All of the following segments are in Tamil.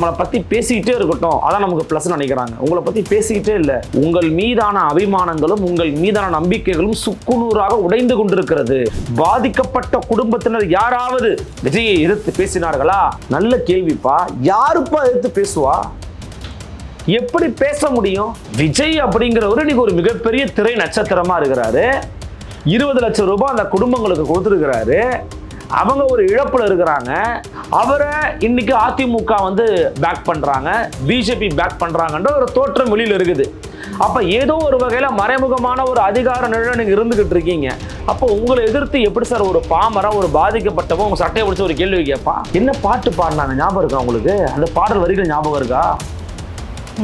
நம்மளை பத்தி பேசிக்கிட்டே இருக்கட்டும். அதான் நமக்கு ப்ளஸ் நினைக்கிறாங்க. உங்களை பத்தி பேசிக்கிட்டே இல்லை. உங்கள் மீதான அபிமானங்களும் உங்கள் மீதான நம்பிக்கைகளும் சுக்குநூறாக உடைந்து கொண்டிருக்கிறது. பாதிக்கப்பட்ட குடும்பத்தினர் யாராவது விஜயை எதிர்த்து பேசினார்களா? நல்ல கேள்விப்பா. யாருப்பா எதிர்த்து பேசுவா? எப்படி பேச முடியும்? விஜய் அப்படிங்கிறவர் இன்னைக்கு ஒரு மிகப்பெரிய திரை நட்சத்திரமா இருக்கிறாரு. இருபது லட்சம் ரூபாய் அந்த குடும்பங்களுக்கு கொடுத்துருக்கிறாரு. அவங்க ஒரு இழப்பில் இருக்கிறாங்க. அவரை இன்னைக்கு அதிமுக வந்து பேக் பண்ணுறாங்க பிஜேபி பேக் பண்ணுறாங்கன்ற ஒரு தோற்றம் வெளியில் இருக்குது. அப்போ ஏதோ ஒரு வகையில் மறைமுகமான ஒரு அதிகார நிழல் இருந்துக்கிட்டு இருக்கீங்க. அப்போ உங்களை எதிர்த்து எப்படி சார் ஒரு பாமரம் ஒரு பாதிக்கப்பட்டவன் உங்கள் சட்டையை பிடிச்ச ஒரு கேள்வி கேட்பான்? என்ன பாட்டு பாடினாங்க ஞாபகம் இருக்கா உங்களுக்கு? அந்த பாடல் வரிகள் ஞாபகம் இருக்கா?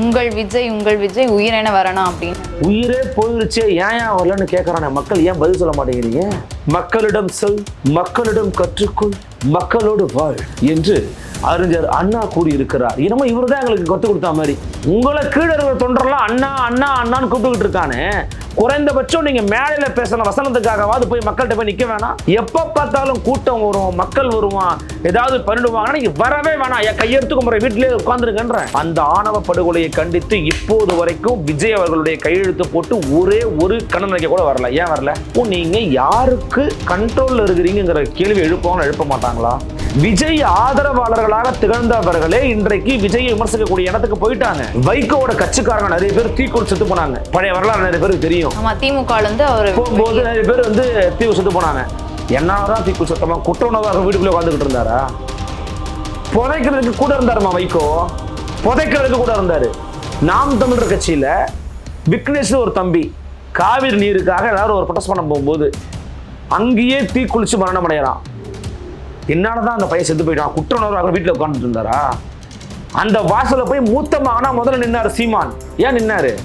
உங்கள் விஜய் உங்கள் விஜய் உயிரென வரணும் அப்படின்னு. உயிரே போயிருச்சே ஏன் ஏன் வரலன்னு கேட்கறானே மக்கள் ஏன் பதில் சொல்ல மாட்டேங்கிறீங்க? மக்களிடம் சொல் மக்களிடம் கற்றுக்கொள் மக்களோடு வாழ் என்று அறிஞர் அண்ணா கூறியிருக்கிறார். என்னமோ இவர் தான் எங்களுக்கு கற்றுக் கொடுத்த மாதிரி. உங்களை கீழே இருக்கிற தொண்டரெல்லாம் அண்ணா அண்ணா அண்ணான்னு கூப்பிட்டுக்கிட்டு இருக்கானே. குறைந்தபட்சம் நீங்க மேடையில பேசின வசனத்துக்காகவாது போய் மக்கள்கிட்ட போய் நிக்க வேணாம். எப்ப பார்த்தாலும் கூட்டம் வரும் மக்கள் வருவான் ஏதாவது பண்ணிடுவாங்கன்னா நீங்க வரவே வேணாம். என் கையெழுத்துக்கு முறை வீட்டிலே உட்காந்துருக்கன்ற அந்த ஆணவ படுகொலையை கண்டித்து இப்போது வரைக்கும் விஜய் அவர்களுடைய கையெழுத்து போட்டு ஒரே ஒரு கண்ணநிலைக்க கூட வரல. ஏன் வரல? ஓ நீங்க யாருக்கு கண்ட்ரோல்ல இருக்கிறீங்கிற கேள்வி எழுப்பவங்க எழுப்ப மாட்டாங்களா? விஜய் ஆதரவாளர்களாக திகழ்ந்தவர்களே இன்றைக்கு விஜயை விமர்சிக்கக்கூடிய இடத்துக்கு போயிட்டாங்க. வைகோவோட கட்சிக்காரங்க நிறைய பேர் தீக்குள் செத்து போனாங்க. பழைய வரலாறு நிறைய பேருக்கு தெரியும். திமுக அவர் போகும்போது நிறைய பேர் வந்து தீவு செத்து போனாங்க. என்னதான் தீக்குள் சத்தமா குற்ற உணவாக வீட்டுக்குள்ளே உட்காந்துக்கிட்டு இருந்தாரா? புதைக்கிறதுக்கு கூட இருந்தாருமா வைகோ? புதைக்கிறதுக்கு கூட இருந்தாரு. நாம் தமிழர் கட்சியில விக்னேஷ் ஒரு தம்பி காவிரி நீருக்காக எல்லாரும் ஒரு ப்ரொடெஸ்ட் பண்ண போகும்போது அங்கேயே தீ குளிச்சு மரணம் அடையறான் என்னால் தான் அந்த பையன் செத்து போயிட்டான்? குற்ற உணர்வாக வீட்டில் உட்காந்துட்டு இருந்தாரா? அந்த வாசலில் போய் மூத்த மகனா முதல்ல நின்னார் சீமான். ஏன் நின்னாரு?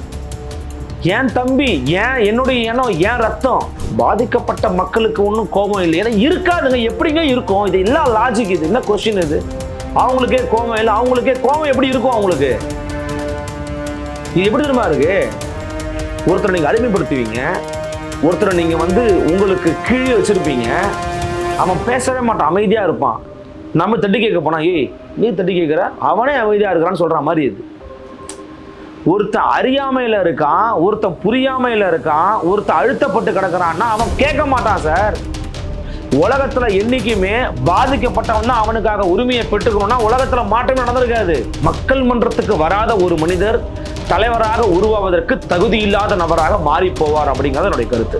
என் தம்பி? ஏன் என்னுடைய எண்ணம் ஏன் ரத்தம்? பாதிக்கப்பட்ட மக்களுக்கு ஒன்றும் கோபம் இல்லை. ஏன்னா இருக்காதுங்க. எப்படிங்க இருக்கும்? இது எல்லா லாஜிக் இது? என்ன கொஸ்டின் இது? அவங்களுக்கே கோபம் இல்லை. அவங்களுக்கே கோபம் எப்படி இருக்கும் அவங்களுக்கு? இது எப்படி தெரியுமா இருக்கு? ஒருத்தரை நீங்கள் அடிமைப்படுத்துவீங்க. ஒருத்தரை நீங்கள் வந்து உங்களுக்கு கீழே வச்சுருப்பீங்க. அவன் பேசவே மாட்டான் அமைதியா இருப்பான். நம்ம தட்டி கேட்க போனா ஏய் நீ தட்டி கேட்குற? அவனே அமைதியா இருக்கிறான்னு சொல்ற மாதிரி இது. ஒருத்தன் அறியாமையில் இருக்கான் ஒருத்தன் புரியாமையில் இருக்கான் ஒருத்தன் அழுத்தப்பட்டு கிடக்குறான்னா அவன் கேட்க மாட்டான் சார். உலகத்தில் என்னைக்குமே பாதிக்கப்பட்டவன் தான் அவனுக்காக உரிமையை பெற்றுக்கணும்னா உலகத்தில் மாற்றமே நடந்திருக்காது. மக்கள் மன்றத்துக்கு வராத ஒரு மனிதர் தலைவராக உருவாவதற்கு தகுதி இல்லாத நபராக மாறி போவார் அப்படிங்கிறது என்னுடைய கருத்து.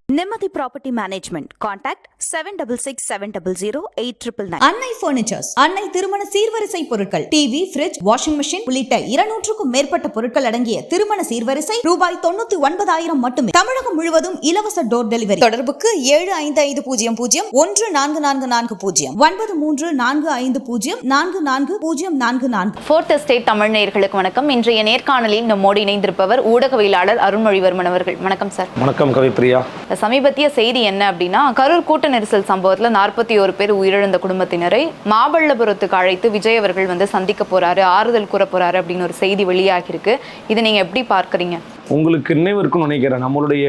Nimmathi property management contact seven double six seven double zero eight triple nine Annai furnitures Annai திருமண சீர்வரிசை பொருட்கள் டிவி ஃபிரிட்ஜ் வாஷிங் மெஷின் உள்ளிட்ட இருநூற்றுக்கும் மேற்பட்ட பொருட்கள் அடங்கிய திருமண சீர்வரிசை ரூபாய் தொண்ணூத்தி ஒன்பதாயிரம் மட்டுமே. தமிழகம் முழுவதும் இலவச டோர் டெலிவரி தொடர்புக்கு ஏழு ஐந்து ஐந்து பூஜ்ஜியம் பூஜ்ஜியம் ஒன்று நான்கு நான்கு நான்கு பூஜ்ஜியம். ஒன்பது மூன்று நான்கு ஐந்து பூஜ்ஜியம் நான்கு நான்கு பூஜ்ஜியம் நான்கு நான்கு. ஃபோர்த் எஸ்டேட் தமிழ் நேயர்களுக்கு வணக்கம். இன்றைய நேர்காணலில் நம்மோடு இணைந்திருப்பவர் ஊடகவியலாளர் அருண்மொழிவர்மன் அவர்கள். வணக்கம் சார் வணக்கம் கவிப்பிரியா. சமீபத்திய செய்தி என்ன அப்படின்னா கரூர் கூட்ட நெரிசல் சம்பவத்துல நாற்பத்தி ஒரு பேர் உயிரிழந்த குடும்பத்தினரை மாமல்லபுரத்துக்கு அழைத்து விஜய் அவர்கள் வந்து சந்திக்க போறாரு ஆறுதல் கூற போறாரு அப்படின்னு ஒரு செய்தி வெளியாகிருக்கு இதை நீங்க எப்படி பார்க்கறீங்க? உங்களுக்கு நினைவு இருக்கும்னு நினைக்கிறேன். நம்மளுடைய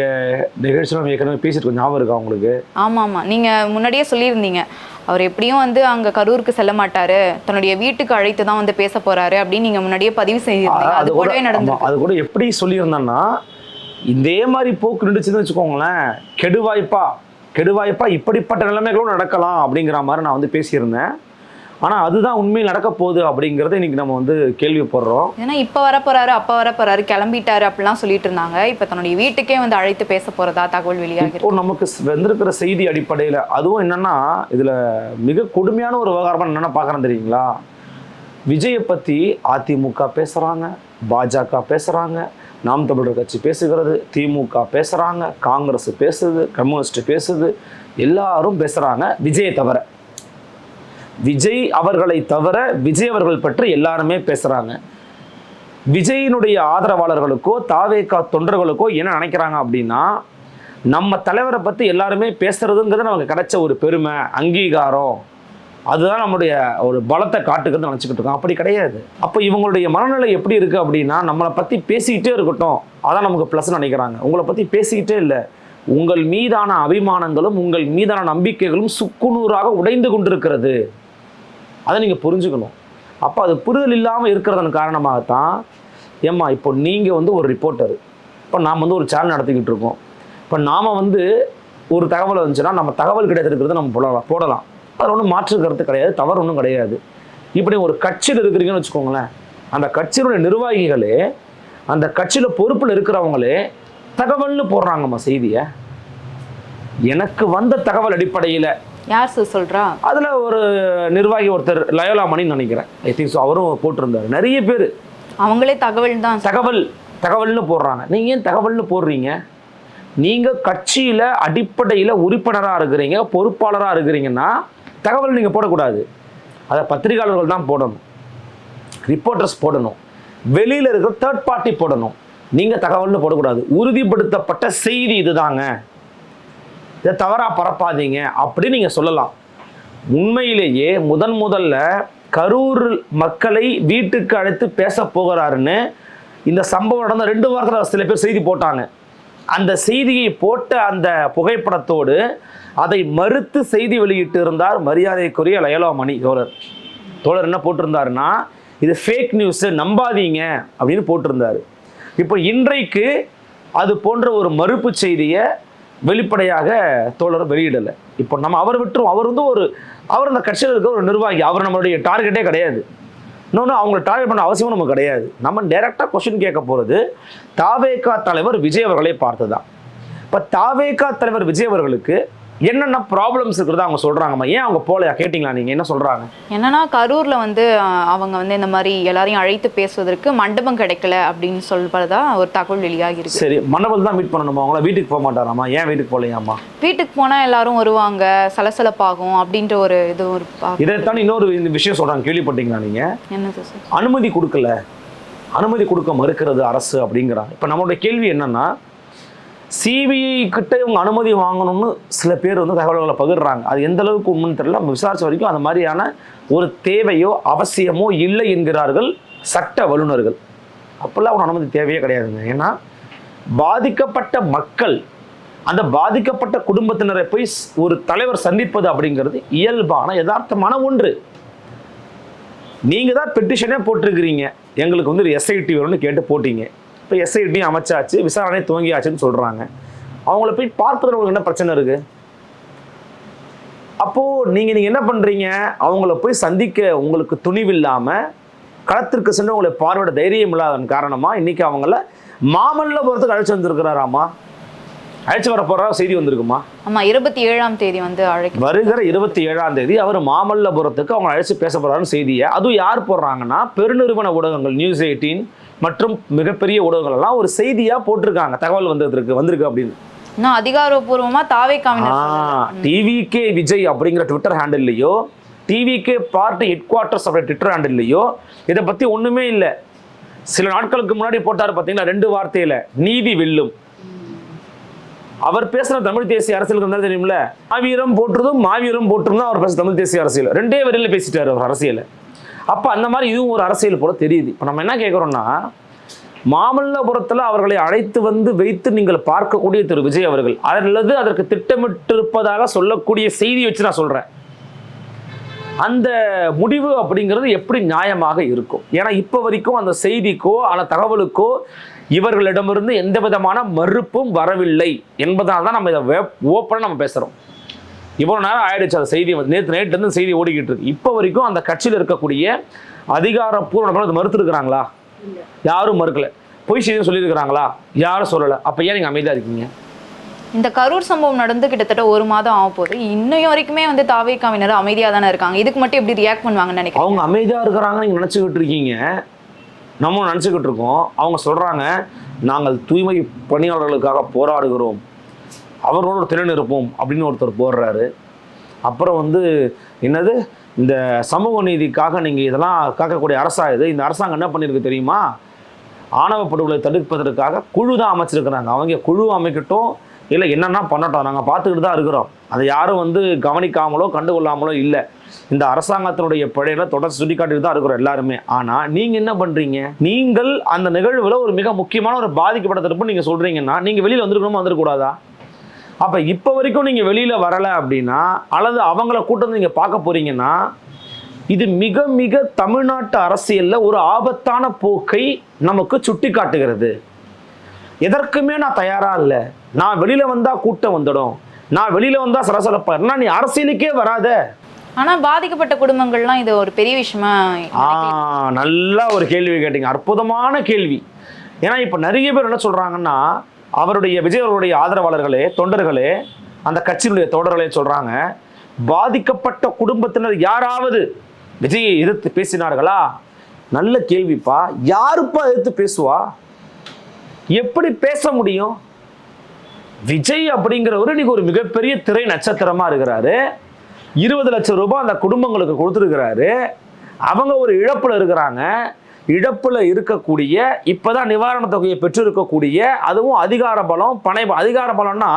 நம்ம ஏற்கனவே பேசிட்டு ஞாபகம் இருக்கா உங்களுக்கு? ஆமா ஆமா நீங்க முன்னாடியே சொல்லியிருந்தீங்க. அவர் எப்படியும் வந்து அங்க கரூருக்கு செல்ல மாட்டாரு. தன்னுடைய வீட்டுக்கு அழைத்து தான் வந்து பேச போறாரு அப்படின்னு நீங்க முன்னாடியே பதிவு செய்திருந்தீங்க. அது கூட கூடவே ஆமா, நடந்து அது கூட எப்படி சொல்லியிருந்தேன்னா இதே மாதிரி போக்கு நின்றுச்சுன்னு வச்சுக்கோங்களேன் கெடுவாய்ப்பா கெடுவாய்ப்பா இப்படிப்பட்ட நிலைமைகளும் நடக்கலாம் அப்படிங்கிற மாதிரி நான் வந்து பேசியிருந்தேன். ஆனால் அதுதான் உண்மையில் நடக்க போகுது அப்படிங்கிறத இன்னைக்கு நம்ம வந்து கேள்விப்படுறோம். ஏன்னா இப்ப வர போறாரு அப்ப வர போறாரு கிளம்பிட்டாரு அப்படிலாம் சொல்லிட்டு இருந்தாங்க. இப்ப தன்னுடைய வீட்டுக்கே வந்து அழைத்து பேச போறதா தகவல் வெளியாகி இப்போ நமக்கு வந்திருக்கிற செய்தி அடிப்படையில் அதுவும் என்னன்னா இதில் மிக கொடுமையான ஒரு விவகாரமாக என்னென்ன பார்க்குறேன் தெரியுங்களா? விஜயை பற்றி அதிமுக பேசுகிறாங்க பாஜக பேசுகிறாங்க நாம் தமிழர் கட்சி பேசுகிறது திமுக பேசுகிறாங்க காங்கிரஸ் பேசுது கம்யூனிஸ்ட் பேசுது எல்லாரும் பேசுகிறாங்க விஜயை தவிர. விஜய் அவர்களை தவிர விஜய் அவர்கள் பற்றி எல்லாருமே பேசுகிறாங்க விஜயினுடைய ஆதரவாளர்களுக்கோ தாவேக்கா தொண்டர்களுக்கோ என்ன நினைக்கிறாங்க அப்படின்னா நம்ம தலைவரை பற்றி எல்லாருமே பேசுறதுங்கிறது நமக்கு கிடைச்ச ஒரு பெருமை அங்கீகாரம். அதுதான் நம்மளுடைய ஒரு பலத்தை காட்டுக்கிறது நினச்சிக்கிட்டு இருக்கோம். அப்படி கிடையாது. அப்போ இவங்களுடைய மனநிலை எப்படி இருக்குது அப்படின்னா நம்மளை பற்றி பேசிக்கிட்டே இருக்கட்டும். அதான் நமக்கு ப்ளஸ் நினைக்கிறாங்க. உங்களை பற்றி பேசிக்கிட்டே இல்லை. உங்கள் மீதான அபிமானங்களும் உங்கள் மீதான நம்பிக்கைகளும் சுக்குநூறாக உடைந்து கொண்டிருக்கிறது. அதை நீங்கள் புரிஞ்சுக்கணும். அப்போ அது புரிதல் இல்லாமல் இருக்கிறதன் காரணமாகத்தான் ஏம்மா இப்போ நீங்கள் வந்து ஒரு ரிப்போர்ட்டர் இப்போ நாம் வந்து ஒரு சேனல் நடத்திக்கிட்டு இருக்கோம். இப்போ நாம் வந்து ஒரு தகவல் வந்துச்சுன்னா நம்ம தகவல் கிடைத்திருக்கிறது நம்ம போடலாம் போடலாம். அதில் ஒன்றும் மாற்று கருத்து கிடையாது தவறு ஒன்றும் கிடையாது. இப்படி ஒரு கட்சியில் இருக்கிறீங்கன்னு வச்சுக்கோங்களேன் அந்த கட்சியினுடைய நிர்வாகிகளே அந்த கட்சியில் பொறுப்பில் இருக்கிறவங்களே தகவல்னு போடுறாங்கம்மா செய்தியை. எனக்கு வந்த தகவல் அடிப்படையில். யார் சார் சொல்றா? அதில் ஒரு நிர்வாகி ஒருத்தர் லயோலாமணின்னு நினைக்கிறேன். ஐ திங்க் ஸோ அவரும் போட்டிருந்தார். நிறைய பேர். அவங்களே தகவல் தான் தகவல் தகவல்னு போடுறாங்க. நீங்கள் ஏன் தகவல்னு போடுறீங்க? நீங்கள் கட்சியில் அடிப்படையில் உறுப்பினராக இருக்கிறீங்க பொறுப்பாளராக இருக்கிறீங்கன்னா தகவல் நீங்கள் போடக்கூடாது. அதை பத்திரிகையாளர்கள் தான் போடணும். ரிப்போர்ட்டர்ஸ் போடணும். வெளியில் இருக்கிற தேர்ட் பார்ட்டி போடணும். நீங்கள் தகவல்னு போடக்கூடாது. உறுதிப்படுத்தப்பட்ட செய்தி இதுதாங்க. இதை தவறாக பரப்பாதீங்க அப்படின்னு நீங்கள் சொல்லலாம். உண்மையிலேயே முதன் முதல்ல கரூர் மக்களை வீட்டுக்கு அழைத்து பேச போகிறாருன்னு இந்த சம்பவம் நடந்த ரெண்டு வாரத்தில் சில பேர் செய்தி போட்டாங்க. அந்த செய்தியை போட்ட அந்த புகைப்படத்தோடு அதை மறுத்து செய்தி வெளியிட்டு இருந்தார் மரியாதைக்குரிய லயலோமணி தோழர். தோழர் என்ன போட்டிருந்தாருன்னா இது ஃபேக் நியூஸு நம்பாதீங்க அப்படின்னு போட்டிருந்தாரு. இப்போ இன்றைக்கு அது போன்ற ஒரு மறுப்பு செய்தியை வெளிப்படையாக தோழர் வெளியிடலை. இப்போ நம்ம அவர் விட்டுரும். அவர் வந்து ஒரு அவர் அந்த கட்சியில் இருக்க ஒரு நிர்வாகி. அவர் நம்மளுடைய டார்கெட்டே கிடையாது. இன்னொன்று அவங்களை டார்கெட் பண்ண அவசியமும் நமக்கு கிடையாது. நம்ம டைரெக்டாக கொஸ்டின் கேட்க போகிறது தாவேகா தலைவர் விஜய் அவர்களை பார்த்து தான் இப்போ தாவேகா தலைவர் விஜய் அவர்களுக்கு என்னென்ன ப்ராப்ளம்ஸ் இருக்கிறதா அவங்க சொல்கிறாங்கம்மா ஏன் அவங்க போகலையா கேட்டிங்களா நீங்கள் என்ன சொல்கிறாங்க என்னன்னா கரூர்ல வந்து அவங்க வந்து இந்த மாதிரி எல்லாரையும் அழைத்து பேசுவதற்கு மண்டபம் கிடைக்கல அப்படின்னு சொல்றதா ஒரு தகவல் வெளியாகி இருக்கு சரி மண்டபத்தில் தான் மீட் பண்ணணுமா? அவங்கள வீட்டுக்கு போக மாட்டாராமா ஏன் வீட்டுக்கு போகலையாம்மா வீட்டுக்கு போனா எல்லாரும் வருவாங்க சலசலப்பாகும் அப்படின்ற ஒரு இது ஒரு இதைத்தான் இன்னொரு விஷயம் சொல்கிறாங்க கேள்விப்பட்டீங்களா நீங்கள் என்னது சார்? அனுமதி கொடுக்கல. அனுமதி கொடுக்க மறுக்கிறது அரசு அப்படிங்கிறாங்க. இப்போ நம்மளுடைய கேள்வி என்னன்னா சிபிஐ கிட்ட இவங்க அனுமதி வாங்கணும்னு சில பேர் வந்து தகவல்களை பகிர்றாங்க. அது எந்த அளவுக்கு உண்மைன்னு தெரியல. நம்ம விசாரிச்ச வரைக்கும் அந்த மாதிரியான ஒரு தேவையோ அவசியமோ இல்லை என்கிறார்கள் சட்ட வல்லுநர்கள். அப்போல்லாம் அவங்க அனுமதி தேவையே கிடையாதுங்க. ஏன்னா பாதிக்கப்பட்ட மக்கள் அந்த பாதிக்கப்பட்ட குடும்பத்தினரை போய் ஒரு தலைவர் சந்திப்பது அப்படிங்கிறது இயல்பான யதார்த்தமான ஒன்று. நீங்கள் தான் பெட்டிஷனே போட்டிருக்கிறீங்க. எங்களுக்கு வந்து ஒரு எஸ்ஐடி வேணும்னு கேட்டு போட்டீங்க. இப்போ எஸ்ஐடி அமைச்சாச்சு விசாரணை துவங்கியாச்சுன்னு சொல்கிறாங்க அவங்கள போய் பார்ப்பதில் உங்களுக்கு என்ன பிரச்சனை இருக்குது அப்போது நீங்கள் நீங்கள் என்ன பண்ணுறீங்க அவங்கள போய் சந்திக்க உங்களுக்கு துணிவில்லாமல் களத்திற்கு சென்று உங்களை பார்வையிட தைரியம் இல்லாதன் காரணமாக இன்றைக்கி அவங்கள மாமல்லபுரத்துக்கு அழைச்சி வந்திருக்கிறாராமா? அழைச்சி வர போகிறா செய்தி வந்திருக்குமா? ஆமா இருபத்தி ஏழாம் தேதி வந்து அழைக்க வருகிற இருபத்தி ஏழாம் தேதி அவர் மாமல்லபுரத்துக்கு அவங்க அழைச்சி பேச போறாருன்னு செய்தியை. அதுவும் யார் போடுறாங்கன்னா பெருநிறுவன ஊடகங்கள் நியூஸ் எயிட்டீன் மற்றும் மிகப்பெரிய ஊடகங்கள் எல்லாம் ஒரு செய்தியா போட்டிருக்காங்க. தகவல் வந்ததுக்கு வந்திருக்கு அப்படின்னு. அதிகாரப்பூர்வமா தாவே டிவிகே விஜய் அப்படிங்கிற ட்விட்டர் ஹேண்டில்லையோ டிவிகே பார்ட்டி ஹெட் குவார்ட்டர்ஸ் அப்படின்ற ட்விட்டர் ஹேண்டில்லையோ இதை பத்தி ஒண்ணுமே இல்லை. சில நாட்களுக்கு முன்னாடி போட்டார் பார்த்தீங்களா ரெண்டு வார்த்தையில நீதி வெல்லும். அவர் பேசுற தமிழ் தேசிய அரசியலுக்கு இருந்தாலும் தெரியும்ல மாவீரம் போட்டுறதும் மாவீரம் போட்டுரும் தான் அவர் பேச தமிழ் தேசிய அரசியல். ரெண்டே வரியில பேசிட்டாரு அவர் அரசியல். அப்போ அந்த மாதிரி இதுவும் ஒரு அரசியல் போல தெரியுது. இப்போ நம்ம என்ன கேட்குறோம்னா மாமல்லபுரத்தில் அவர்களை அழைத்து வந்து வைத்து நீங்கள் பார்க்கக்கூடிய திரு. விஜய் அவர்கள் அல்லது அதற்கு திட்டமிட்டிருப்பதாக சொல்லக்கூடிய செய்தி வச்சு நான் சொல்கிறேன் அந்த முடிவு அப்படிங்கிறது எப்படி நியாயமாக இருக்கும்? ஏன்னா இப்போ வரைக்கும் அந்த செய்திக்கோ அந்த தகவலுக்கோ இவர்களிடமிருந்து எந்த விதமான மறுப்பும் வரவில்லை என்பதால் தான் நம்ம இதை ஓப்பனாக நம்ம பேசுகிறோம் இவ்வளோ நேரம் ஆயிடுச்சு அந்த செய்தி. வந்து நேற்று நைட்டு இருந்து செய்தி ஓடிக்கிட்டு இருக்கு. இப்போ வரைக்கும் அந்த கட்சியில் இருக்கக்கூடிய அதிகாரப்பூர்வ அதை மறுத்துருக்குறாங்களா? யாரும் மறுக்கல. பொய் செய்தி சொல்லியிருக்கிறாங்களா? யாரும் சொல்லலை. அப்போ ஏன் நீங்கள் அமைதியாக இருக்கீங்க? இந்த கரூர் சம்பவம் நடந்து கிட்டத்தட்ட ஒரு மாதம் ஆக போகுது. இன்னும் வரைக்குமே வந்து தாவே காமினர் அமைதியா தானே இருக்காங்க. இதுக்கு மட்டும் எப்படி ரியாக்ட் பண்ணுவாங்கன்னு நினைக்கிறேன் அவங்க அமைதியாக இருக்கிறாங்கன்னு நீங்கள் நினச்சிக்கிட்டு இருக்கீங்க. நம்ம நினச்சிக்கிட்டு இருக்கோம். அவங்க சொல்கிறாங்க நாங்கள் தூய்மை பணியாளர்களுக்காக போராடுகிறோம். அவரோட திறன் இருப்போம் அப்படின்னு ஒருத்தர் போடுறாரு. அப்புறம் வந்து என்னது? இந்த சமூக நீதிக்காக நீங்கள் இதெல்லாம் காக்கக்கூடிய அரசாக இது? இந்த அரசாங்கம் என்ன பண்ணியிருக்கு தெரியுமா? ஆணவ படுகொலை தடுப்பதற்காக குழு தான் அமைச்சிருக்கிறாங்க. அவங்க குழு அமைக்கட்டும் இல்லை என்னென்னா பண்ணட்டும். நாங்கள் பார்த்துக்கிட்டு தான் இருக்கிறோம். அதை யாரும் வந்து கவனிக்காமலோ கண்டுகொள்ளாமலோ இல்லை. இந்த அரசாங்கத்தினுடைய பிழையில தொடர்ந்து சுட்டிக்காட்டிட்டு தான் இருக்கிறோம் எல்லாருமே. ஆனால் நீங்கள் என்ன பண்ணுறீங்க நீங்கள் அந்த நிகழ்வில் ஒரு மிக முக்கியமான ஒரு பாதிக்கப்பட்ட தரப்பு நீங்கள் சொல்கிறீங்கன்னா நீங்கள் வெளியில் வந்திருக்கணுமா வந்துடக்கூடாதா அப்போ இப்போ வரைக்கும் நீங்கள் வெளியில் வரலை அப்படின்னா அல்லது அவங்கள கூட்டம் நீங்கள் பார்க்க போறீங்கன்னா இது மிக மிக தமிழ்நாட்டு அரசியலில் ஒரு ஆபத்தான போக்கை நமக்கு சுட்டி காட்டுகிறது எதற்குமே நான் தயாரா இல்லை. நான் வெளியில வந்தா கூட்டம் வந்துடும். நான் வெளியில வந்தா சலசலப்பா. இருந்தா நீ அரசியலுக்கே வராத. ஆனா பாதிக்கப்பட்ட குடும்பங்கள்லாம் இது ஒரு பெரிய விஷயமா ஆ நல்லா ஒரு கேள்வி கேட்டீங்க. அற்புதமான கேள்வி. ஏன்னா இப்போ நிறைய பேர் என்ன சொல்றாங்கன்னா அவருடைய விஜய் அவருடைய ஆதரவாளர்களே தொண்டர்களே அந்த கட்சியினுடைய தோழர்களே சொல்றாங்க பாதிக்கப்பட்ட குடும்பத்தினர் யாராவது விஜயை எதிர்த்து பேசினார்களா? நல்ல கேள்விப்பா. யாருப்பா எதிர்த்து பேசுவா? எப்படி பேச முடியும்? விஜய் அப்படிங்கிறவர் இன்னைக்கு ஒரு மிகப்பெரிய திரை நட்சத்திரமா இருக்கிறாரு. இருபது லட்சம் ரூபாய் அந்த குடும்பங்களுக்கு கொடுத்துருக்கிறாரு. அவங்க ஒரு இழப்புல இருக்கிறாங்க. இழப்பில் இருக்கக்கூடிய இப்போ தான் நிவாரணத் தொகையை பெற்றிருக்கக்கூடிய அதுவும் அதிகார பலம் பனை அதிகார பலம்னா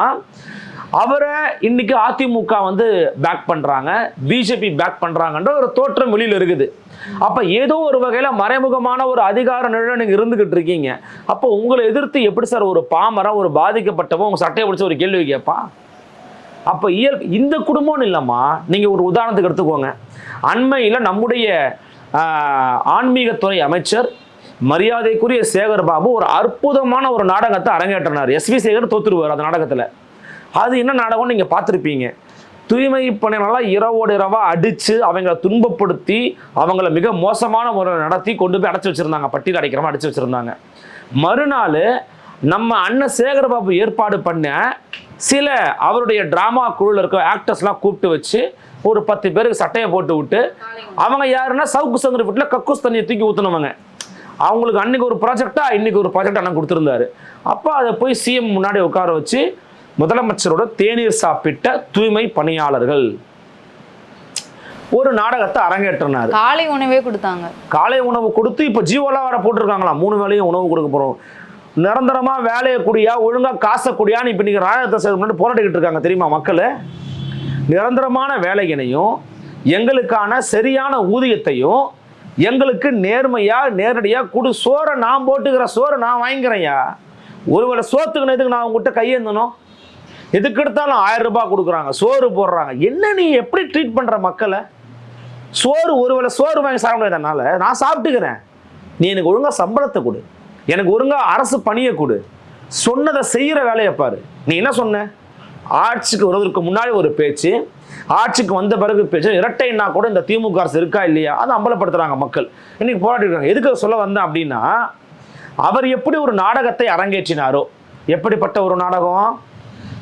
அவரை இன்னைக்கு அதிமுக வந்து பேக் பண்ணுறாங்க பிஜேபி பேக் பண்ணுறாங்கன்ற ஒரு தோற்றம் வெளியில் இருக்குது. அப்போ ஏதோ ஒரு வகையில் மறைமுகமான ஒரு அதிகார நிழல் நீங்கள் இருந்துக்கிட்டு இருக்கீங்க. அப்போ உங்களை எதிர்த்து எப்படி சார் ஒரு பாமரம் ஒரு பாதிக்கப்பட்டவன் உங்கள் சட்டையை பிடிச்ச ஒரு கேள்வி கேட்பான்? அப்போ இயல் இந்த குடும்பம்னு இல்லைம்மா நீங்கள் ஒரு உதாரணத்துக்கு எடுத்துக்கோங்க. அண்மையில் நம்முடைய ஆன்மீகத்துறை அமைச்சர் மரியாதைக்குரிய சேகர் பாபு ஒரு அற்புதமான ஒரு நாடகத்தை அரங்கேற்றினார். எஸ்வி சேகர் தோத்துருவார் அந்த நாடகத்தில். அது என்ன நாடகம்னு நீங்கள் பார்த்துருப்பீங்க. தூய்மை பணியாளர்களாக இரவோடு இரவாக அடித்து அவங்கள துன்பப்படுத்தி அவங்கள மிக மோசமான முறை நடத்தி கொண்டு போய் அடைச்சி வச்சுருந்தாங்க. பட்டியல் அடைக்கிறமா அடைச்சி வச்சுருந்தாங்க. மறுநாள் நம்ம அண்ணன் சேகர்பாபு ஏற்பாடு பண்ண சில அவருடைய ட்ராமா குழுவில் இருக்க ஆக்டர்ஸ்லாம் கூப்பிட்டு வச்சு ஒரு பத்து பேருக்கு சட்டையை போட்டு விட்டு அவங்க யாருன்னா சவுக்கு சங்கர் வீட்டில் கக்கூஸ் தண்ணியை தூக்கி ஊற்றுனவங்க அவங்களுக்கு அன்னைக்கு ஒரு ப்ராஜெக்டா இன்னைக்கு ஒரு ப்ராஜெக்ட் அண்ணன் கொடுத்துருந்தாரு. அப்போ அதை போய் சிஎம் முன்னாடி உட்கார வச்சு முதலமைச்சரோட தேநீர் சாப்பிட்ட தூய்மை பணியாளர்கள். ஒரு நாடகத்தை அரங்கேற்றினார். காலை உணவே கொடுத்தாங்க. காலை உணவு கொடுத்து இப்போ ஜீவோலாம் வர போட்டிருக்காங்களாம் மூணு வேளையும் உணவு கொடுக்க போகிறோம் நிரந்தரமாக வேலையை கூடியா ஒழுங்காக காசை கூடியான்னு இப்போ நீங்கள் ராஜத்தை முன்னாடி போராடிக்கிட்டு இருக்காங்க தெரியுமா மக்கள்? நிரந்தரமான வேலையினையும் எங்களுக்கான சரியான ஊதியத்தையும் எங்களுக்கு நேர்மையாக நேரடியாக கொடு. சோறை நான் போட்டுக்கிற சோறை நான் வாங்கிக்கிறேன்யா. ஒருவேளை சோத்துக்கு எதுக்கு நான் உங்ககிட்ட கையேந்தணும் எதுக்கு எடுத்தாலும் ஆயிரம் ரூபாய் கொடுக்குறாங்க சோறு போடுறாங்க. என்ன நீ எப்படி ட்ரீட் பண்ணுற மக்களை? சோறு ஒருவேளை சோறு வாங்கி சாப்பிட முடியாதனால நான் சாப்பிட்டுக்கிறேன். நீ எனக்கு ஒழுங்காக சம்பளத்தை கொடு. எனக்கு ஒழுங்காக அரசு பணியை கொடு. சொன்னதை செய்கிற வேலையை பாரு. நீ என்ன சொன்ன? ஆட்சிக்கு வருவதற்கு முன்னாடி ஒரு பேச்சு ஆட்சிக்கு வந்த பிறகு பேச்சு இரட்டைன்னா கூட இந்த திமுக அரசு இருக்கா இல்லையா? அதை அம்பலப்படுத்துகிறாங்க மக்கள். இன்னைக்கு போராட்டிருக்காங்க எதுக்கு சொல்ல வந்தேன் அப்படின்னா அவர் எப்படி ஒரு நாடகத்தை அரங்கேற்றினாரோ எப்படிப்பட்ட ஒரு நாடகம்?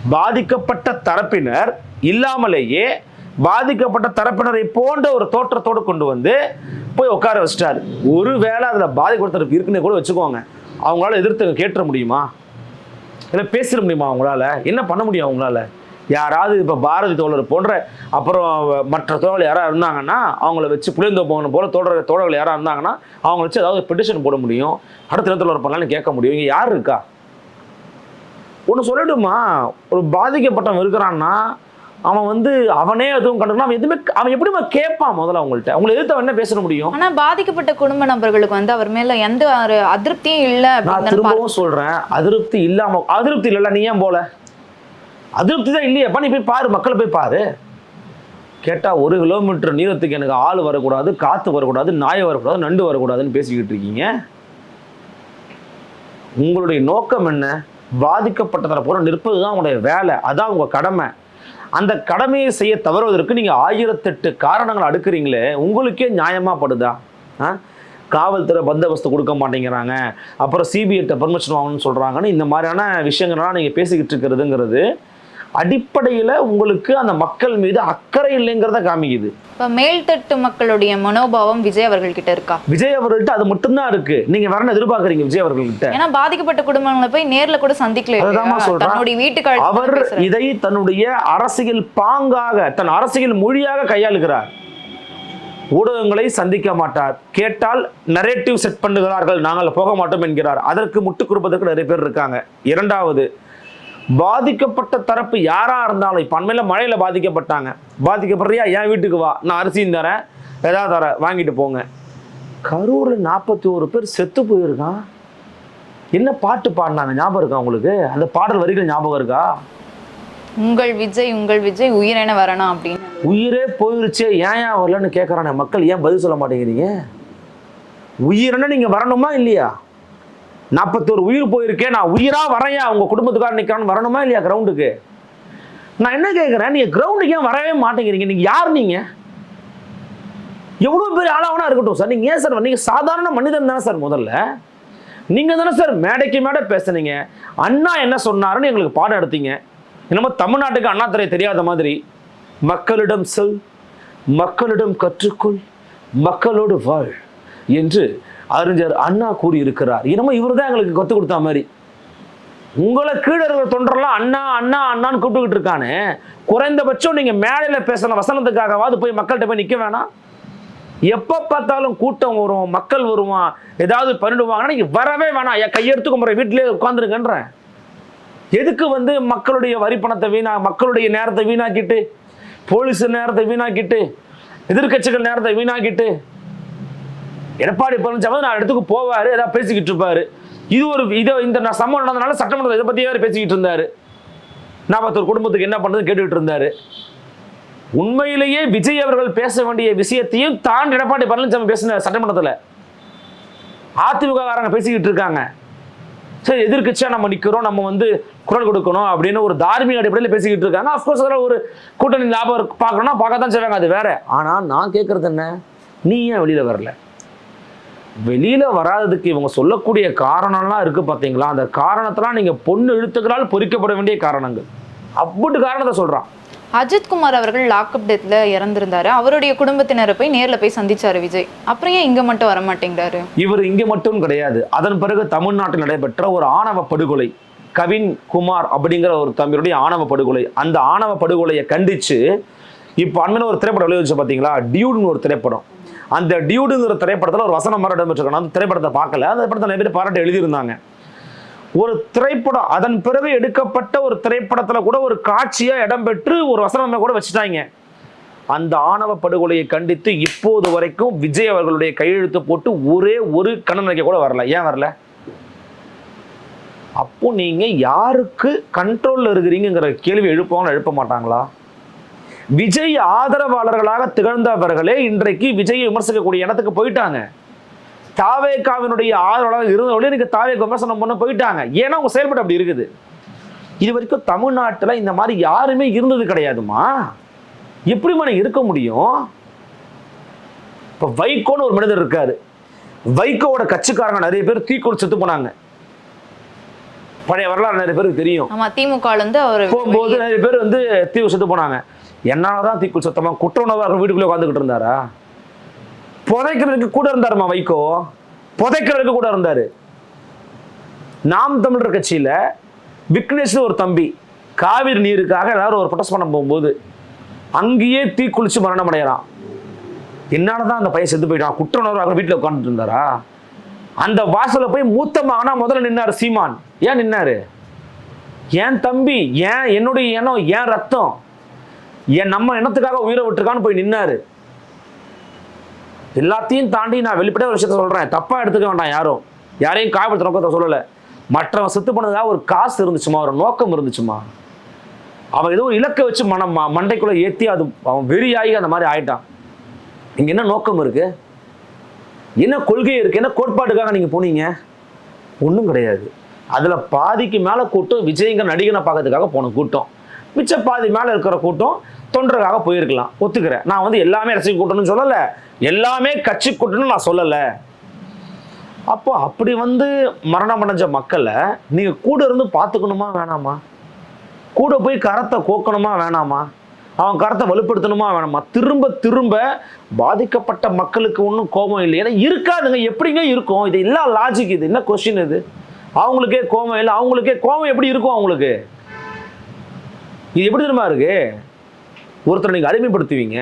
பாதிக்கப்பட்ட தரப்பினர் இல்லாமலேயே பாதிக்கப்பட்ட தரப்பினரை போன்ற ஒரு தோற்றத்தோடு கொண்டு வந்து போய் உட்கார வச்சிட்டாரு. ஒருவேளை அதில் பாதிக்கப்பட்ட தரப்பு இருக்குன்னு கூட வச்சுக்கோங்க. அவங்களால எதிர்த்து கேட்டுற முடியுமா? இல்லை பேசிட முடியுமா அவங்களால என்ன பண்ண முடியும் அவங்களால யாராவது இப்போ பாரதி தோழர் போன்ற அப்புறம் மற்ற தோழர்கள் யாராவது இருந்தாங்கன்னா அவங்கள வச்சு புளியந்தோப்பவன் போல தோழர் தோழர்கள் யாராக இருந்தாங்கன்னா அவங்கள வச்சு ஏதாவது பெட்டிஷன் போட முடியும். அடுத்த இடத்துல பண்ணலாம்னு கேட்க முடியும். இங்கே யார் இருக்கா? ஒன்று சொல்லட்டுமா? ஒரு பாதிக்கப்பட்டவன் இருக்கிறான்னா அவன் வந்து அவனே எதுவும் கண்டுக்கணும். அவன் எதுவுமே அவன் எப்படிமா கேட்பான் முதல்ல அவங்கள்ட்ட? அவங்களை எதிர்த்து என்ன பேச முடியும்? ஆனா பாதிக்கப்பட்ட குடும்ப நபர்களுக்கு வந்து அவர் மேல எந்த ஒரு அதிருப்தியும் இல்ல நான் திரும்பவும் சொல்றேன். அதிருப்தி இல்லாம அதிருப்தி இல்லைல்ல நீ ஏன் போல? அதிருப்தி தான் இல்லையாப்பா நீ போய் பாரு மக்களை போய் பாரு. கேட்டா ஒரு கிலோமீட்டர் நீளத்துக்கு எனக்கு ஆள் வரக்கூடாது காத்து வரக்கூடாது நாய் வரக்கூடாது நண்டு வரக்கூடாதுன்னு பேசிக்கிட்டு இருக்கீங்க. உங்களுடைய நோக்கம் என்ன? பாதிக்கப்பட்ட போற நிற்பது தான் உங்களுடைய வேலை. அதான் உங்க கடமை. அந்த கடமையை செய்ய தவறுவதற்கு நீங்கள் ஆயிரத்தெட்டு காரணங்கள் அடுக்குறீங்களே உங்களுக்கே நியாயமாக படுதா ஆ? காவல்துறை பந்தோபஸ்து கொடுக்க மாட்டேங்கிறாங்க அப்புறம் சிபிஐட்ட பர்மிஷன் வாங்கணும்னு சொல்கிறாங்கன்னு இந்த மாதிரியான விஷயங்கள்லாம் நீங்கள் பேசிக்கிட்டு இருக்கிறதுங்கிறது அடிப்படையில் உங்களுக்கு அந்த மக்கள் மீது அக்கறை இல்லைங்கிறத காமிக்குது. இப்ப மேல்தட்டு மக்களுடைய மனோபாவம் விஜய் அவர்கள் கிட்ட இருக்கா? விஜய் அவர்கள்ட்ட அது மட்டும்தான் இருக்கு. நீங்க வரணும் எதிர்பார்க்குறீங்க விஜய் அவர்கள்ட்ட ஏன்னா பாதிக்கப்பட்ட குடும்பங்களை போய் நேர்ல கூட சந்திக்கல. தன்னுடைய வீட்டுக்கு அவர். இதை தன்னுடைய அரசியல் பாங்காக தன் அரசியல் மொழியாக கையாளுகிறார். ஊடகங்களை சந்திக்க மாட்டார். கேட்டால் நரேட்டிவ் செட் பண்ணுகிறார்கள். நாங்கள் போக மாட்டோம் என்கிறார். அதற்கு முட்டுக் கொடுப்பதற்கு நிறைய பேர் இருக்காங்க. இரண்டாவது பாதிக்கப்பட்ட தரப்பு யாரா இருந்தாலும் இப்போ அண்மையில் மழையில் பாதிக்கப்பட்டாங்க. பாதிக்கப்படுறியா? என் வீட்டுக்கு வா. நான் அரிசியும் தரேன். ஏதாவது தரேன் வாங்கிட்டு போங்க. கரூரில் நாற்பத்தி ஒரு பேர் செத்து போயிருக்கான் என்ன பாட்டு பாடினாங்க? ஞாபகம் இருக்கா உங்களுக்கு? அந்த பாடல் வரிகள் ஞாபகம் இருக்கா? உங்கள் விஜய் உங்கள் விஜய் உயிரென வரணும் அப்படின்னு. உயிரே போயிருச்சே. ஏன் ஏன் வரலன்னு கேட்குறானே மக்கள்? ஏன் பதில் சொல்ல மாட்டேங்கிறீங்க? உயிரென நீங்கள் வரணுமா இல்லையா? நாற்பத்தோரு உயிர் போயிருக்கேன் நான் உயிராக வரையா உங்கள் குடும்பத்துக்கார நிற்கிறான்னு வரணுமா இல்லையா கிரவுண்டுக்கு நான் என்ன கேட்குறேன் நீங்கள் கிரவுண்டுக்கு ஏன் வரவே மாட்டேங்கிறீங்க? நீங்கள் யார் நீங்கள் எவ்வளோ பெரிய ஆளாவனா இருக்கட்டும் சார். நீங்கள் ஏன் சார் நீங்கள் சாதாரண மனிதன் தானே சார் முதல்ல. நீங்கள் தானே சார் மேடைக்கு மேடை பேசுனீங்க. அண்ணா என்ன சொன்னாருன்னு எங்களுக்கு பாடம் எடுத்தீங்க. என்னமோ தமிழ்நாட்டுக்கு அண்ணாதுரை தெரியாத மாதிரி. மக்களிடம் செல் மக்களிடம் கற்றுக்கொள் மக்களோடு வாழ் என்று அறிஞர் அண்ணா கூறியிருக்கிறார். என்னமோ இவர் தான் எங்களுக்கு கற்றுக் கொடுத்த மாதிரி. உங்களை கீழே இருக்கிற தொண்டரெல்லாம் அண்ணா அண்ணா அண்ணான்னு கூப்பிட்டுக்கிட்டு இருக்கானே. குறைந்தபட்சம் நீங்கள் மேடையில் பேசின வசனத்துக்காகவாது போய் மக்கள்கிட்ட போய் நிற்க வேணாம். எப்போ பார்த்தாலும் கூட்டம் வரும் மக்கள் வருவான் ஏதாவது பண்ணிடுவாங்கன்னா நீங்கள் வரவே வேணாம். என் கையெடுத்து கும்புற வீட்டிலே உட்காந்துருக்கன்றேன் எதுக்கு வந்து மக்களுடைய வரி பணத்தை வீணா மக்களுடைய நேரத்தை வீணாக்கிட்டு போலீஸ் நேரத்தை வீணாக்கிட்டு எதிர்க்கட்சிகள் நேரத்தை வீணாக்கிட்டு எடப்பாடி பழனிசாமி நான் இடத்துக்கு போவார் ஏதாவது பேசிக்கிட்டு இருப்பாரு. இது ஒரு இதை இந்த நான் சம்பவம் நடந்தனால சட்டமன்றத்தை இதை பற்றியே இருந்தார் பேசிக்கிட்டு இருந்தாரு. நாற்பத்தொரு குடும்பத்துக்கு என்ன பண்ணுறது கேட்டுக்கிட்டு இருந்தார். உண்மையிலேயே விஜய் அவர்கள் பேச வேண்டிய விஷயத்தையும் தாண்டி எடப்பாடி பழனிசாமி பேசின சட்டமன்றத்தில். அதிமுககாரங்க பேசிக்கிட்டு இருக்காங்க. சரி எதிர்கட்சியாக நம்ம நிற்கிறோம் நம்ம வந்து குரல் கொடுக்கணும் அப்படின்னு ஒரு தார்மீக அடிப்படையில் பேசிக்கிட்டு இருக்காங்க. அஃப்கோர்ஸ் அதில் ஒரு கூட்டணி லாபம் பார்க்கணும்னா பார்க்க தான் செய்வாங்க அது வேற. ஆனால் நான் கேட்குறது என்ன? நீ ஏன் வெளியில் வரல? வெளியில வராததுக்கு இவங்க சொல்லக்கூடிய காரணம்லாம் இருக்கு பார்த்தீங்களா அந்த காரணத்தெல்லாம் நீங்க பொண்ணு இழுத்துக்களால் பொறிக்கப்பட வேண்டிய காரணங்கள். அப்புட்டு காரணத்தை சொல்றான். அஜித்குமார் அவர்கள் லாக்அப் டெத்ல இறந்திருந்தாரு. அவருடைய குடும்பத்தினரை போய் நேர்ல போய் சந்திச்சாரு விஜய். அப்புறம் ஏன் இங்க மட்டும் வர மாட்டேங்கிறாரு? இவர் இங்கே மட்டும் கிடையாது. அதன் பிறகு தமிழ்நாட்டில் நடைபெற்ற ஒரு ஆணவ படுகொலை கவின் குமார் அப்படிங்கிற ஒரு தம்பியுடைய ஆணவ படுகொலை. அந்த ஆணவ படுகொலையை கண்டிச்சு இப்போ அண்மையில் ஒரு திரைப்படம் வெளிவச்சு பார்த்தீங்களா டியூடுன்னு ஒரு திரைப்படம். அந்த டியூடுங்கிற திரைப்படத்தில் ஒரு வசனம் மாதிரி இடம்பெற்றிருக்கணும் அந்த திரைப்படத்தை பார்க்கல. அந்த படத்தை நிறைய பேர் பாராட்டு எழுதியிருந்தாங்க. ஒரு திரைப்படம் அதன் பிறகு எடுக்கப்பட்ட ஒரு திரைப்படத்தில் கூட ஒரு காட்சியாக இடம்பெற்று ஒரு வசனமே கூட வச்சுட்டாங்க. அந்த ஆணவ படுகொலையை கண்டித்து இப்போது வரைக்கும் விஜய் அவர்களுடைய கையெழுத்து போட்டு ஒரே ஒரு கண்ணநிலைக்க கூட வரல. ஏன் வரல? அப்போ நீங்கள் யாருக்கு கண்ட்ரோலில் இருக்கிறீங்கிற கேள்வி எழுப்புவாங்க எழுப்ப மாட்டாங்களா? விஜய் ஆதரவாளர்களாக திகழ்ந்தவர்களே இன்றைக்கு விஜயை விமர்சிக்கக்கூடிய இடத்துக்கு போயிட்டாங்க. தாவேக்காவினுடைய ஆதரவாளர் இருந்தவர்களே இன்னைக்கு தாவே விமர்சனம் பண்ண போயிட்டாங்க. ஏன்னா உங்க செயல்பாடு அப்படி இருக்குது. இது வரைக்கும் தமிழ்நாட்டில் இந்த மாதிரி யாருமே இருந்தது கிடையாதுமா? எப்படிமா இருக்க முடியும்? இப்போ வைகோன்னு ஒரு மனிதர் இருக்காரு. வைகோவோட கட்சிக்காரங்க நிறைய பேர் தீக்குள் செத்து போனாங்க. பழைய வரலாறு நிறைய பேருக்கு தெரியும். திமுக போகும்போது நிறைய பேர் வந்து தீவு செத்து போனாங்க. என்னாலதான் தீக்குள் சுத்தமாக குற்ற உணவாக வீட்டுக்குள்ளே உட்காந்துக்கிட்டு இருந்தாரா? புதைக்கிறதுக்கு கூட இருந்தாருமா வைகோ? புதைக்கிறதுக்கு கூட இருந்தார். நாம் தமிழர் கட்சியில் விக்னேஷ் ஒரு தம்பி காவிரி நீருக்காக எல்லாரும் ஒரு ப்ரொடெஸ்ட் பண்ண போகும்போது அங்கேயே தீ குளிச்சு மரணம் என்னால் தான் அந்த பையன் செத்து போயிட்டான்? குற்ற உணர்வாக வீட்டில் உட்காந்துட்டு இருந்தாரா? அந்த வாசலில் போய் மூத்த மகனாக முதல்ல நின்னார் சீமான். ஏன் நின்னார்? என் தம்பி? ஏன் என்னுடைய இனம் ஏன் ரத்தம்? என் நம்ம இனத்துக்காக உயிரை விட்டுருக்கான்னு போய் நின்னாரு. எல்லாத்தையும் தாண்டி நான் வெளிப்படைய ஒரு விஷயத்த சொல்கிறேன் தப்பாக எடுத்துக்க வேண்டாம் யாரும். யாரையும் காயப்படுத்த நோக்கத்தை சொல்லலை. மற்றவன் செத்து பண்ணதுக்காக ஒரு காசு இருந்துச்சுமா? ஒரு நோக்கம் இருந்துச்சுமா? அவன் ஏதோ ஒரு இலக்கை வச்சு மனம் மண்டைக்குள்ளே ஏற்றி அது அவன் வெறியாகி அந்த மாதிரி ஆயிட்டான். இங்கே என்ன நோக்கம் இருக்குது என்ன கொள்கை இருக்குது என்ன கோட்பாட்டுக்காக நீங்கள் போனீங்க? ஒன்றும் கிடையாது. அதில் பாதிக்கு மேலே கூட்டம் விஜய்ங்கிற நடிகனை பார்க்கறதுக்காக போன கூட்டம். மிச்ச பாதி மேலே இருக்கிற கூட்டம் தொண்டருக்காக போயிருக்கலாம். ஒத்துக்கிறேன். நான் வந்து எல்லாமே ரசிக கூட்டம்னு சொல்லலை. எல்லாமே கட்சி கூட்டம்னு நான் சொல்லலை. அப்போ அப்படி வந்து மரணம் அடைஞ்ச மக்களை நீங்கள் கூட இருந்து பார்த்துக்கணுமா வேணாமா? கூட போய் கரத்தை கோக்கணுமா வேணாமா? அவன் கரத்தை வலுப்படுத்தணுமா வேணாமா? திரும்ப திரும்ப பாதிக்கப்பட்ட மக்களுக்கு ஒன்றும் கோபம் இல்லை. ஏன்னா இருக்காதுங்க. எப்படிங்க இருக்கும்? இது எல்லாம் லாஜிக் இது? என்ன கொஸ்டின் இது? அவங்களுக்கே கோபம் இல்லை. அவங்களுக்கே கோபம் எப்படி இருக்கும் அவங்களுக்கு? இது எப்படி தெரியுமா இருக்கு? ஒருத்தரை நீங்கள் அடிமைப்படுத்துவீங்க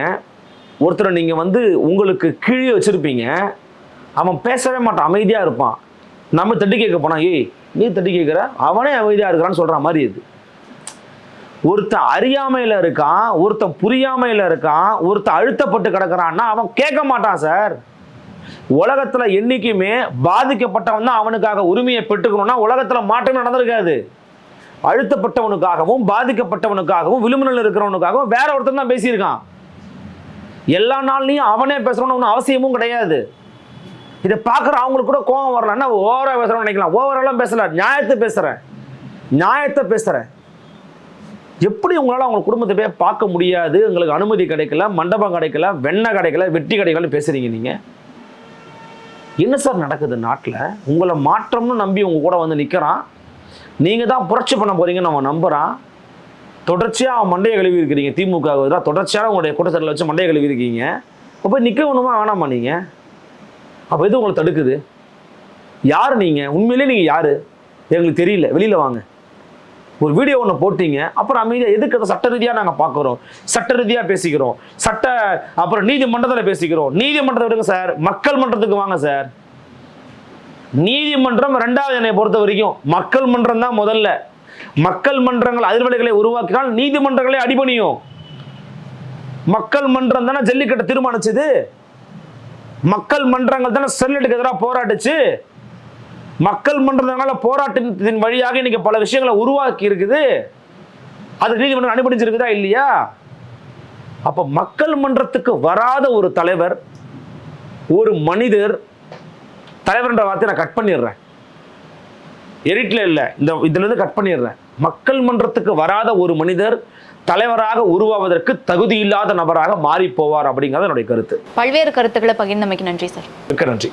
ஒருத்தரை நீங்கள் வந்து உங்களுக்கு கீழே வச்சுருப்பீங்க அவன் பேசவே மாட்டான் அமைதியாக இருப்பான். நம்ம தட்டி கேட்க போனால் ஏய் நீ தட்டி கேட்குற? அவனே அமைதியாக இருக்கிறான்னு சொல்கிற மாதிரி இது. ஒருத்தன் அறியாமையில் இருக்கான் ஒருத்தன் புரியாமையில் இருக்கான் ஒருத்தன் அழுத்தப்பட்டு கிடக்கிறான்னா அவன் கேட்க மாட்டான் சார். உலகத்தில் என்னைக்குமே பாதிக்கப்பட்டவன் தான் அவனுக்காக உரிமையை பெற்றுக்கணும்னா உலகத்தில் மாற்றம் நடந்திருக்காது. அழுத்தப்பட்டவனுக்காகவும் பாதிக்கப்பட்டவனுக்காகவும் விளிம்புநிலை இருக்கிறவனுக்காகவும் வேற ஒருத்தன் தான் பேசியிருக்கான். எல்லா நாள்லையும் அவனே பேசணும்னு ஒன்றும் அவசியமும் கிடையாது. இதை பார்க்குற அவங்களுக்கு கூட கோவம் வரலன்னா ஓவராக பேசுறோம்னு நினைக்கலாம். ஓவரெல்லாம் பேசல. நியாயத்தை பேசுகிறேன் நியாயத்தை பேசுகிறேன் எப்படி உங்களால் அவங்க குடும்பத்தை போய் பார்க்க முடியாது? உங்களுக்கு அனுமதி கிடைக்கல மண்டபம் கிடைக்கல வெண்ணெய் கிடைக்கல வெட்டி கிடைக்கலன்னு பேசுறீங்க நீங்கள் என்ன சார் நடக்குது நாட்டில்? உங்களை மாற்றம்னு நம்பி உங்கள் கூட வந்து நிற்கிறான் நீங்கள் தான் புரட்சி பண்ண போகிறீங்கன்னு நம்ம நம்புகிறான் தொடர்ச்சியாக அவன் மண்டையை கழுவி இருக்கிறீங்க திமுக தான் தொடர்ச்சியாக உங்களுடைய கூட்டத்தில் வச்சு மண்டையை கழுவி இருக்கீங்க அப்போ நிற்க வேணுமா வேணாமா நீங்கள் அப்போ எது உங்களை தடுக்குது? யார் நீங்கள் உண்மையிலேயே நீங்கள் யார்? எங்களுக்கு தெரியல. வெளியில் வாங்க. ஒரு வீடியோ ஒன்று போட்டீங்க. அப்புறம் அமைதியாக எதுக்கு அதை சட்ட ரீதியாக நாங்கள் பார்க்குறோம் சட்ட ரீதியாக பேசிக்கிறோம். சட்ட அப்புறம் நீதிமன்றத்தில் பேசிக்கிறோம். நீதிமன்றத்தை விடுங்க சார். மக்கள் மன்றத்துக்கு வாங்க சார். நீதிமன்றம் ரெண்டாவது என்னை பொறுத்த வரைக்கும் மக்கள் மன்றம் தான் முதல்ல. மக்கள் மன்றங்கள் அதிர்வலைகளை உருவாக்கினால் நீதிமன்றங்களே அடிபணியும். மக்கள் மன்றம் தானே ஜல்லிக்கட்டை தீர்மானிச்சது? மக்கள் மன்றங்கள் தானே ஸ்டெர்லைட்டுக்கு எதிராக போராட்டுச்சு? மக்கள் மன்றத்தினால போராட்டத்தின் வழியாக இன்னைக்கு பல விஷயங்களை உருவாக்கி இருக்குது. அது நீதிமன்றம் அனுமதிச்சிருக்குதா இல்லையா? அப்போ மக்கள் மன்றத்துக்கு வராத ஒரு தலைவர் ஒரு மனிதர் தலைவர்ன்ற வார்த்தையை நான் கட் பண்ணிடுறேன். எடிட்ல இல்லை. இந்த இதுல இருந்து கட் பண்ணிடுறேன். மக்கள் மன்றத்துக்கு வராத ஒரு மனிதர் தலைவராக உருவாவதற்கு தகுதி இல்லாத நபராக மாறி போவார் அப்படிங்கிறது என்னுடைய கருத்து. பல்வேறு கருத்துக்களை பகிர்ந்தமைக்கு நன்றி சார். மிக்க நன்றி.